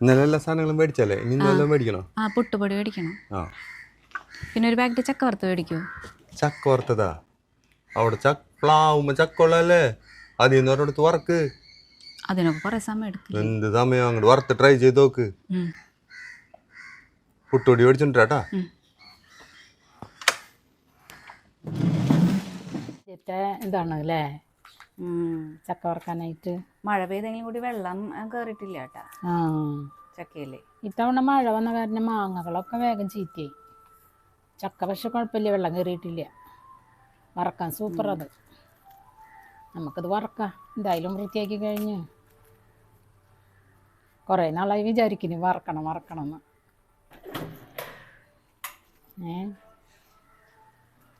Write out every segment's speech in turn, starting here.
ഇന്നലെ എല്ലാ സാധനങ്ങളും മേടിച്ചല്ലേ? ഇനി ഇന്നെല്ലാം മേടിക്കണോ? ആ പുട്ടുപൊടി മേടിക്കണം. ആ. പിന്നെ ഒരു പാക്കറ്റ് ചക്ക വറുത്ത് മേടിക്കുമോ ചക്ക വറുത്തതാ? അവിടെ ചക്ക പ്ലാവുമ്പോ ചക്കൊള്ളല്ലേ അതിൽ നിന്ന് ഒരിടത്ത് വറക്ക്. അതിനൊക്കെ കുറേ സമയം എടുക്കും എന്ത് സമയം അങ്ങോട്ട് വറുത്ത് ട്രൈ ചെയ്ത് നോക്ക്. പുട്ടുപൊടി മേടിച്ചിട്ടാ ഉം. ആദ്യത്തെ ഇതാണ് അല്ലേ ചക്ക വറക്കാനായിട്ട് മഴ പെയ്തെങ്കിലും കൂടി വെള്ളം കയറിയിട്ടില്ല കേട്ടാ ചക്കയിൽ. ഇത്തവണ മഴ വന്ന കാരണം മാങ്ങകളൊക്കെ വേഗം ചീത്തയായി ചക്ക പക്ഷെ കുഴപ്പമില്ല വെള്ളം കയറിയിട്ടില്ല വറക്കാൻ സൂപ്പർ അത്. നമുക്കത് വറക്കാം. എന്തായാലും വൃത്തിയാക്കി കഴിഞ്ഞ്. കുറേ നാളായി വിചാരിക്കുന്നു വറക്കണം വറക്കണം എന്ന് ഏ?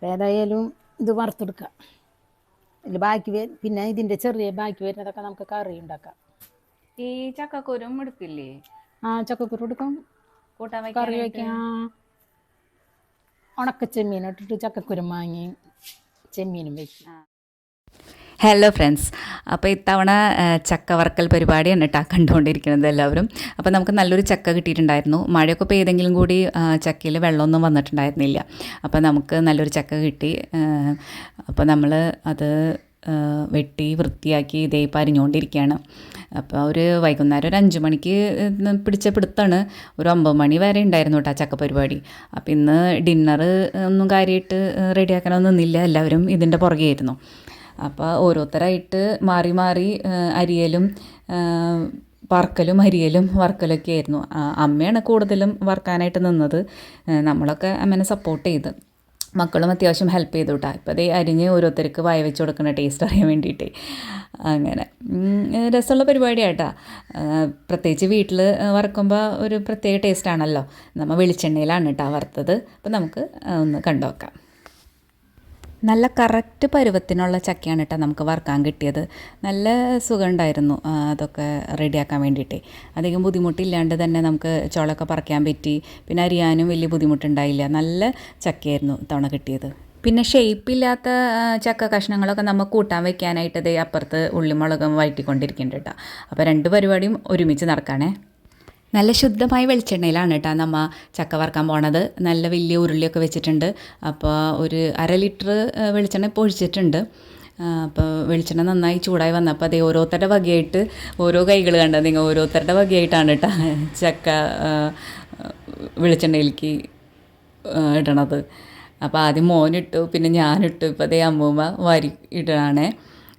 ഏതായാലും ഇത് വറുത്തെടുക്കാം. ഇതിൽ ബാക്കി വ- പിന്നെ ഇതിന്റെ ചെറിയ ബാക്കി വരുന്നതൊക്കെ നമുക്ക് കറി ഉണ്ടാക്കാം. ഈ ചക്കക്കുരും എടുക്കില്ലേ ആ ചക്കക്കുരു എടുക്കും. കറി വയ്ക്കാം ഉണക്ക ചെമ്മീൻ ഇട്ടിട്ട് ചക്കക്കുരു വാങ്ങി ചെമ്മീനും വയ്ക്കും. ഹലോ ഫ്രണ്ട്സ് അപ്പോൾ ഇത്തവണ ചക്ക വറക്കൽ പരിപാടിയാണ് കേട്ടോ കണ്ടുകൊണ്ടിരിക്കുന്നത് എല്ലാവരും. അപ്പോൾ നമുക്ക് നല്ലൊരു ചക്ക കിട്ടിയിട്ടുണ്ടായിരുന്നു. മഴയൊക്കെ പെയ്തെങ്കിലും കൂടി ചക്കയിൽ വെള്ളമൊന്നും വന്നിട്ടുണ്ടായിരുന്നില്ല. അപ്പോൾ നമുക്ക് നല്ലൊരു ചക്ക കിട്ടി. അപ്പോൾ നമ്മൾ അത് വെട്ടി വൃത്തിയാക്കി ഇതേ പരിഞ്ഞുകൊണ്ടിരിക്കുകയാണ് അപ്പോൾ ഒരു വൈകുന്നേരം ഒരു അഞ്ച് മണിക്ക് പിടിച്ച പിടുത്താണ്. ഒരു ഒമ്പത് മണി വരെ ഉണ്ടായിരുന്നു കേട്ടോ ചക്ക പരിപാടി. അപ്പോൾ ഇന്ന് ഡിന്നർ ഒന്നും കാര്യമായിട്ട് റെഡിയാക്കാനൊന്നും നിന്നില്ല. എല്ലാവരും ഇതിന്റെ പുറകെയായിരുന്നു. അപ്പോൾ ഓരോരുത്തരായിട്ട് മാറി മാറി അരിയലും വറക്കലും അരിയലും വറക്കലൊക്കെ ആയിരുന്നു. അമ്മയാണ് കൂടുതലും വറക്കാനായിട്ട് നിന്നത്. നമ്മളൊക്കെ അമ്മേനെ സപ്പോർട്ട് ചെയ്ത്. മക്കളും അത്യാവശ്യം ഹെൽപ്പ് ചെയ്തു കേട്ടോ ഇപ്പം അതേ അരിഞ്ഞ് ഓരോരുത്തർക്ക് വായ വെച്ച് കൊടുക്കുന്ന ടേസ്റ്റ് അറിയാൻ വേണ്ടിയിട്ട്. അങ്ങനെ രസമുള്ള പരിപാടിയാട്ടാ. പ്രത്യേകിച്ച് വീട്ടിൽ വറക്കുമ്പോൾ ഒരു പ്രത്യേക ടേസ്റ്റാണല്ലോ നമ്മൾ വെളിച്ചെണ്ണയിലാണ് കേട്ടോ വറുത്തത്. അപ്പം നമുക്ക് ഒന്ന് കണ്ടു നോക്കാം നല്ല കറക്റ്റ് പരുവത്തിനുള്ള ചക്കയാണ് കേട്ടോ നമുക്ക് വറുക്കാൻ കിട്ടിയത്. നല്ല സുഖമുണ്ടായിരുന്നു അതൊക്കെ റെഡിയാക്കാൻ വേണ്ടിയിട്ട്. അധികം ബുദ്ധിമുട്ടില്ലാണ്ട് തന്നെ നമുക്ക് ചോളൊക്കെ പറിക്കാൻ പറ്റി. പിന്നെ അരിയാനും വലിയ ബുദ്ധിമുട്ടുണ്ടായില്ല. നല്ല ചക്കയായിരുന്നു ഇത്തവണ കിട്ടിയത്. പിന്നെ ഷേപ്പില്ലാത്ത ചക്ക കഷ്ണങ്ങളൊക്കെ നമുക്ക് കൂട്ടാൻ വെക്കാനായിട്ട് അപ്പുറത്ത് ഉള്ളിമുളകും വഴറ്റിക്കൊണ്ടിരിക്കുന്നുണ്ട് കേട്ടോ. അപ്പോൾ രണ്ട് പരിപാടിയും ഒരുമിച്ച് നടക്കാനേ നല്ല ശുദ്ധമായ വെളിച്ചെണ്ണയിലാണ് കേട്ടോ നമ്മ ചക്ക വറക്കാൻ പോണത്. നല്ല വലിയ ഉരുളിയൊക്കെ വെച്ചിട്ടുണ്ട്. അപ്പോൾ ഒരു അര ലിറ്റർ വെളിച്ചെണ്ണ ഇപ്പോൾ ഒഴിച്ചിട്ടുണ്ട്. അപ്പോൾ വെളിച്ചെണ്ണ നന്നായി ചൂടായി വന്നപ്പോൾ അതേ ഓരോരുത്തരുടെ വകയായിട്ട് ഓരോ കൈകൾ കണ്ടത് നിങ്ങൾ? ഓരോരുത്തരുടെ വകയായിട്ടാണ് കേട്ടോ ചക്ക വെളിച്ചെണ്ണയിലേക്ക് ഇടണത്. അപ്പോൾ ആദ്യം മോനിട്ടു പിന്നെ ഞാനിട്ടു. ഇപ്പോൾ അതേ അമ്മൂമ്മ വാരി ഇടണേ.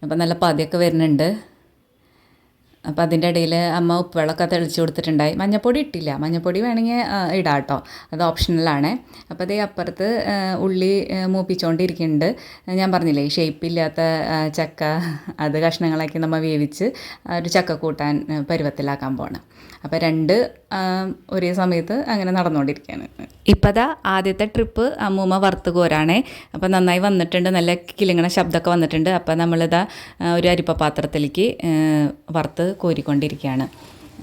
അപ്പോൾ നല്ല പതിയൊക്കെ വരുന്നുണ്ട്. അപ്പോൾ അതിന്റെ ഇടയിൽ അമ്മ ഉപ്പുവെള്ളമൊക്കെ തെളിച്ച് കൊടുത്തിട്ടുണ്ടായി. മഞ്ഞപ്പൊടി ഇട്ടില്ല. മഞ്ഞപ്പൊടി വേണമെങ്കിൽ ഇടാം കേട്ടോ അത് ഓപ്ഷണലാണ് അപ്പോൾ അതേ അപ്പുറത്ത് ഉള്ളി മൂപ്പിച്ചുകൊണ്ടിരിക്കുന്നുണ്ട് ഞാൻ പറഞ്ഞില്ലേ ഷേപ്പില്ലാത്ത ചക്ക അത് കഷ്ണങ്ങളാക്കി നമ്മൾ വേവിച്ച് ഒരു ചക്ക കൂട്ടാൻ പരുവത്തിലാക്കാൻ പോകണം അപ്പോൾ രണ്ട് ഒരേ സമയത്ത് അങ്ങനെ നടന്നുകൊണ്ടിരിക്കുകയാണ് ഇപ്പോൾ ആദ്യത്തെ ട്രിപ്പ് അമ്മൂമ്മ വറുത്ത് കോരാണേ. അപ്പോൾ നന്നായി വന്നിട്ടുണ്ട് നല്ല കിലുങ്ങണ ശബ്ദമൊക്കെ വന്നിട്ടുണ്ട്. അപ്പോൾ നമ്മളിതാ ഒരു അരിപ്പ പാത്രത്തിലേക്ക് വറുത്ത് കോരിക്കൊണ്ടിരിക്കുകയാണ്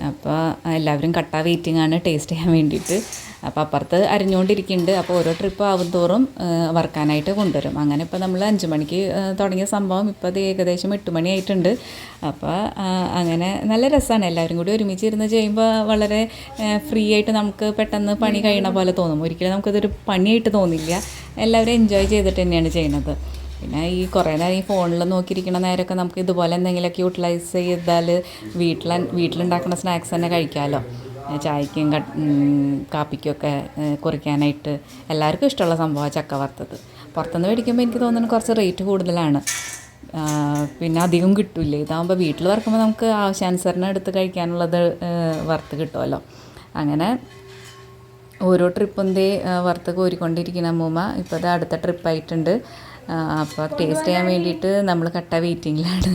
അപ്പോൾ എല്ലാവരും കട്ട വെയിറ്റിംഗ് ആണ് ടേസ്റ്റ് ചെയ്യാൻ വേണ്ടിയിട്ട്. അപ്പോൾ അപ്പുറത്ത് അരിഞ്ഞുകൊണ്ടിരിക്കുന്നുണ്ട് അപ്പോൾ ഓരോ ട്രിപ്പ് ആവും തോറും ആ, വറുക്കാനായിട്ട് കൊണ്ടുവരും. അങ്ങനെ ഇപ്പോൾ നമ്മൾ അഞ്ച് മണിക്ക് തുടങ്ങിയ സംഭവം ഇപ്പോൾ അത് ഏകദേശം എട്ട് മണിയായിട്ടുണ്ട് അപ്പോൾ അങ്ങനെ നല്ല രസമാണ് എല്ലാവരും കൂടി ഒരുമിച്ച് ഇരുന്ന് ചെയ്യുമ്പോൾ വളരെ ഫ്രീ ആയിട്ട് നമുക്ക് പെട്ടെന്ന് പണി കഴിയണ പോലെ തോന്നും. ഒരിക്കലും നമുക്കതൊരു പണിയായിട്ട് തോന്നില്ല. എല്ലാവരും എൻജോയ് ചെയ്തിട്ട് തന്നെയാണ് ചെയ്യുന്നത്. പിന്നെ ഈ കുറേ നേരം ഈ ഫോണിൽ നോക്കിയിരിക്കുന്ന നേരമൊക്കെ നമുക്ക് ഇതുപോലെ എന്തെങ്കിലുമൊക്കെ യൂട്ടിലൈസ് ചെയ്താൽ വീട്ടിൽ വീട്ടിലുണ്ടാക്കുന്ന സ്നാക്സ് തന്നെ കഴിക്കാമല്ലോ ചായക്കും കാപ്പിക്കൊക്കെ കുറിക്കാനായിട്ട് എല്ലാവർക്കും ഇഷ്ടമുള്ള സംഭവമാണ് ചക്ക വറുത്തത്. പുറത്തുനിന്ന് മേടിക്കുമ്പോൾ എനിക്ക് തോന്നുന്നു കുറച്ച് റേറ്റ് കൂടുതലാണ്. പിന്നെ അധികം കിട്ടില്ല. ഇതാകുമ്പോൾ വീട്ടിൽ വറുക്കുമ്പോൾ നമുക്ക് ആവശ്യാനുസരണം എടുത്ത് കഴിക്കാനുള്ളത് വറുത്ത് കിട്ടുമല്ലോ. അങ്ങനെ ഓരോ ട്രിപ്പും ദേ വറുത്ത് കോരിക്കൊണ്ടിരിക്കുന്ന അമ്മൂമ്മ ഇപ്പോൾ അടുത്ത ട്രിപ്പായിട്ടുണ്ട് അപ്പോൾ ടേസ്റ്റ് ചെയ്യാൻ വേണ്ടിയിട്ട് നമ്മൾ കട്ട വെയിറ്റിങ്ങിലാണ്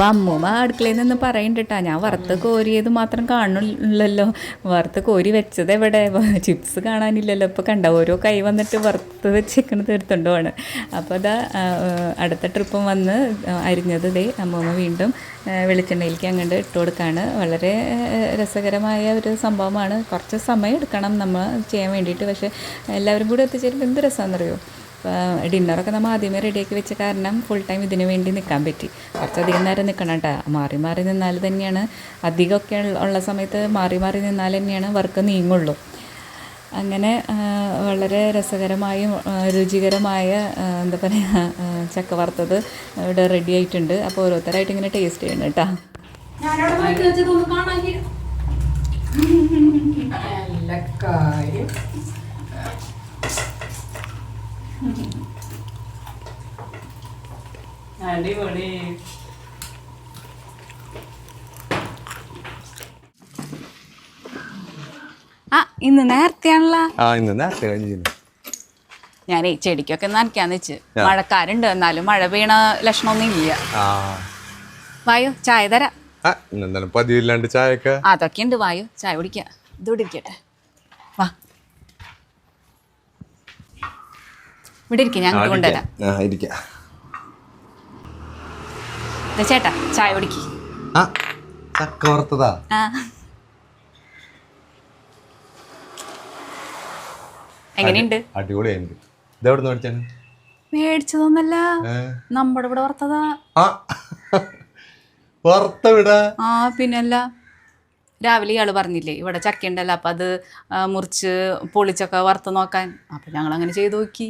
അപ്പം അമ്മൂമ്മ അടുക്കളയിൽ നിന്ന് പറയുന്നുണ്ട് ഞാൻ വറുത്ത് കോരിയത് മാത്രം കാണുന്നില്ലല്ലോ വറുത്ത് കോരി വെച്ചത് എവിടെ? ചിപ്സ് കാണാനില്ലല്ലോ. ഇപ്പോൾ കണ്ട ഓരോ കൈ വന്നിട്ട് വറുത്ത് വെച്ചേക്കണത് എടുത്തോണ്ട് ആണ് അപ്പോൾ അതാ അടുത്ത ട്രിപ്പും വന്ന് അരിഞ്ഞത് ദേ അമ്മൂമ്മ വീണ്ടും വെളിച്ചെണ്ണയിലേക്ക് അങ്ങോട്ട് ഇട്ട് കൊടുക്കുകയാണ് വളരെ രസകരമായ ഒരു സംഭവമാണ്. കുറച്ച് സമയം എടുക്കണം നമ്മൾ ചെയ്യാൻ വേണ്ടിയിട്ട്. പക്ഷേ എല്ലാവരും കൂടി എത്തിച്ചേരുമ്പോൾ എന്ത് രസമാണെന്നറിയോ ഡിന്നറൊക്കെ നമ്മൾ ആദ്യമേ റെഡിയാക്കി വെച്ച കാരണം ഫുൾ ടൈം ഇതിന് വേണ്ടി നിൽക്കാൻ പറ്റി. കുറച്ചധികം നേരം നിൽക്കണം കേട്ടോ മാറി മാറി നിന്നാൽ തന്നെയാണ് അധികമൊക്കെ ഉള്ള- സമയത്ത് മാറി മാറി നിന്നാൽ തന്നെയാണ് വർക്ക് നീങ്ങുള്ളൂ. അങ്ങനെ വളരെ രസകരമായും രുചികരമായ എന്താ പറയുക ചക്ക വറുത്തത് ഇവിടെ റെഡി ആയിട്ടുണ്ട്. അപ്പോൾ ഓരോരുത്തരായിട്ട് ഇങ്ങനെ ടേസ്റ്റ് ചെയ്യണം കേട്ടോ അടിപൊളി. ആ ഇന്ന് നേരത്തെയാണല്ലോ. ആ ഇന്ന് നേരത്തെ കഴിഞ്ഞിരുന്നു. ഞാനേ ചെടിക്കൊക്കെ നനയ്ക്കാന്ന് വെച്ച്. മഴക്കാരുണ്ട് എന്നാലും മഴ വീണ ലക്ഷണമൊന്നും ഇല്ല. ആ. വായോ ചായ തരാം. പതിവില്ലാണ്ട് ചായ അതൊക്കെ ഉണ്ട് വായോ ചായ കുടിക്കാം. ഇതോടെ ഇരിക്കട്ടെ. ഇവിടെ ഇരിക്കും ഞാൻ കൊണ്ടുവരാം. ചേട്ടാ ചായ കുടിക്ക്. എങ്ങനെയുണ്ട്? ഇതെവിടെ മേടിച്ചാണ് മേടിച്ചതൊന്നല്ല ഏ? നമ്മുടെ ഇവിടെ വറുത്തതാ. ആ. പിന്നല്ല രാവിലെ ഇയാൾ പറഞ്ഞില്ലേ ഇവിടെ ചക്ക ഉണ്ടല്ലോ അപ്പം അത് മുറിച്ച് പൊളിച്ചൊക്കെ വറുത്ത് നോക്കാൻ. അപ്പം ഞങ്ങൾ അങ്ങനെ ചെയ്തു നോക്കി.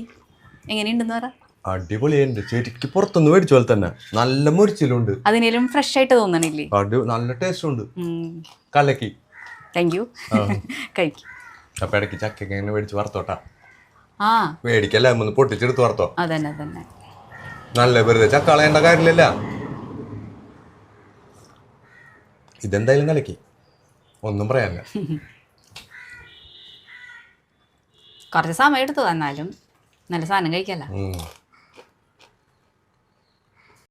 എങ്ങനെയുണ്ടെന്ന് പറ. അടിപൊളിയുണ്ട് ശരിക്ക് പുറത്തുനിന്ന് മേടിച്ച പോലെ തന്നെ. നല്ല മുരിച്ചിലുണ്ട്. അതിനേലും ഫ്രഷ് ആയിട്ട് തോന്നണില്ലേ? അടി നല്ല ടേസ്റ്റ് ഉണ്ട്. കലക്കി. താങ്ക് യു കഴിക്കും അപ്പൊ ഇടയ്ക്ക് ചക്ക ഇങ്ങനെ മേടിച്ച് വറുത്തോട്ടാ. ആ. മേടിക്കല്ലേ? ഒന്ന് പൊട്ടിച്ചെടുത്ത് വറുത്തോ. അതന്നെ തന്നെ നല്ല വെറുതെ ചക്ക കളയേണ്ട കാര്യമില്ലല്ല. ഇതെന്തായാലും കലക്കി. ഒന്നും പറയാനില്ല. കുറച്ച് സമയം എടുത്തു എന്നാലും. നല്ല സാധനം കഴിക്കല്ല.